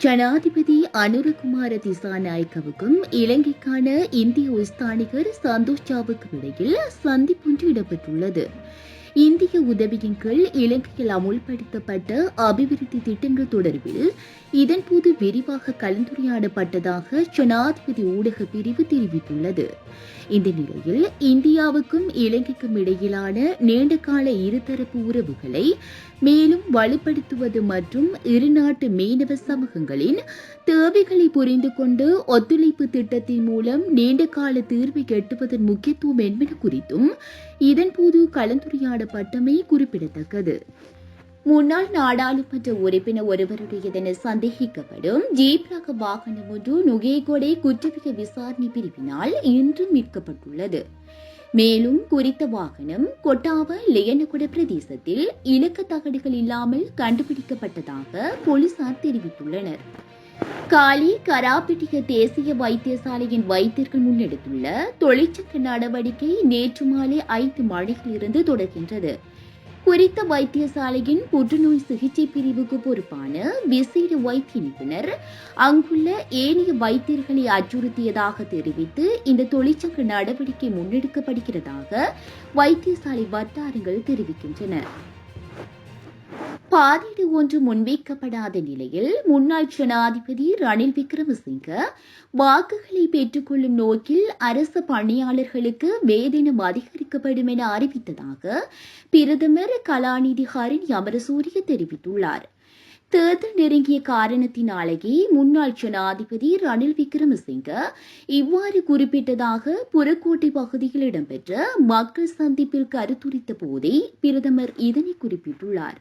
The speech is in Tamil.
ஜனாதிபதி அனுரகுமார திசாநாயக்கவுக்கும் இலங்கைக்கான இந்திய உஸ்தானிகர் சந்தோஷாவுக்கும் இடையில் சந்திப்பொன்று இடம்பெற்றுள்ளது. இந்திய உதவியின் கீழ் இலங்கையில் அமுல்படுத்தப்பட்ட அபிவிருத்தி திட்டங்கள் தொடர்பில் இதன்போது விரிவாக கலந்துரையாடப்பட்டதாக ஜனாதிபதி ஊடக பிரிவு தெரிவித்துள்ளது. இந்த நிலையில் இந்தியாவுக்கும் இலங்கைக்கும் இடையிலான நீண்டகால இருதரப்பு உறவுகளை மேலும் வலுப்படுத்துவது மற்றும் இருநாட்டு மீனவ சமூகங்களின் தேவைகளை புரிந்து கொண்டு ஒத்துழைப்பு திட்டத்தின் மூலம் நீண்டகால தீர்வை எட்டுவதன் முக்கியத்துவம் என்பது குறித்தும் இதன்போது கலந்துரையாடப்பட்டமை குறிப்பிடத்தக்கது. முன்னாள் நாடாளுமன்ற உறுப்பினர் ஒருவருடைய சந்தேகிக்கப்படும் ஜீப் ரக வாகனம் ஒன்று நுகேகொடை குற்றவியல் விசாரணை பிரிவினால் இன்று மீட்கப்பட்டுள்ளது. மேலும் குறித்த வாகனம் கொட்டாவ லியனகுட பிரதேசத்தில் இலக்க தகடுகள் இல்லாமல் கண்டுபிடிக்கப்பட்டதாக போலீசார் தெரிவித்துள்ளனர். காலி கராப்பிட்டிய தேசிய வைத்தியசாலையின் வைத்தியர்கள் முன்னெடுத்துள்ள தொழிற்சங்க நடவடிக்கை நேற்று மாலை ஐந்து மணியிலிருந்து தொடர்கின்றது. குறித்த வைத்தியசாலையின் புற்றுநோய் சிகிச்சை பிரிவுக்கு பொறுப்பான விசேட வைத்திய நிபுணர் அங்குள்ள ஏனைய வைத்தியர்களை அச்சுறுத்தியதாக தெரிவித்து இந்த தொழிற்சங்க நடவடிக்கை முன்னெடுக்கப்படுகிறதாக வைத்தியசாலை வட்டாரங்கள் தெரிவிக்கின்றன. பாதீடு ஒன்று முன்வைக்கப்படாத நிலையில் முன்னாள் ஜனாதிபதி ரணில் விக்ரமசிங்க வாக்குகளை பெற்றுக்கொள்ளும் நோக்கில் அரசு பணியாளர்களுக்கு வேதனம் அதிகரிக்கப்படும் என அறிவித்ததாக பிரதமர் கலாநிதி ஹரின் அமரசூரிய தெரிவித்துள்ளார். தேர்தல் நெருங்கிய காரணத்தினாலேயே முன்னாள் ஜனாதிபதி ரணில் விக்ரமசிங்க இவ்வாறு குறிப்பிட்டதாக புறக்கோட்டை பகுதியில் இடம்பெற்ற மக்கள் சந்திப்பில் கருத்துரித்த போதே பிரதமர் இதனை குறிப்பிட்டுள்ளார்.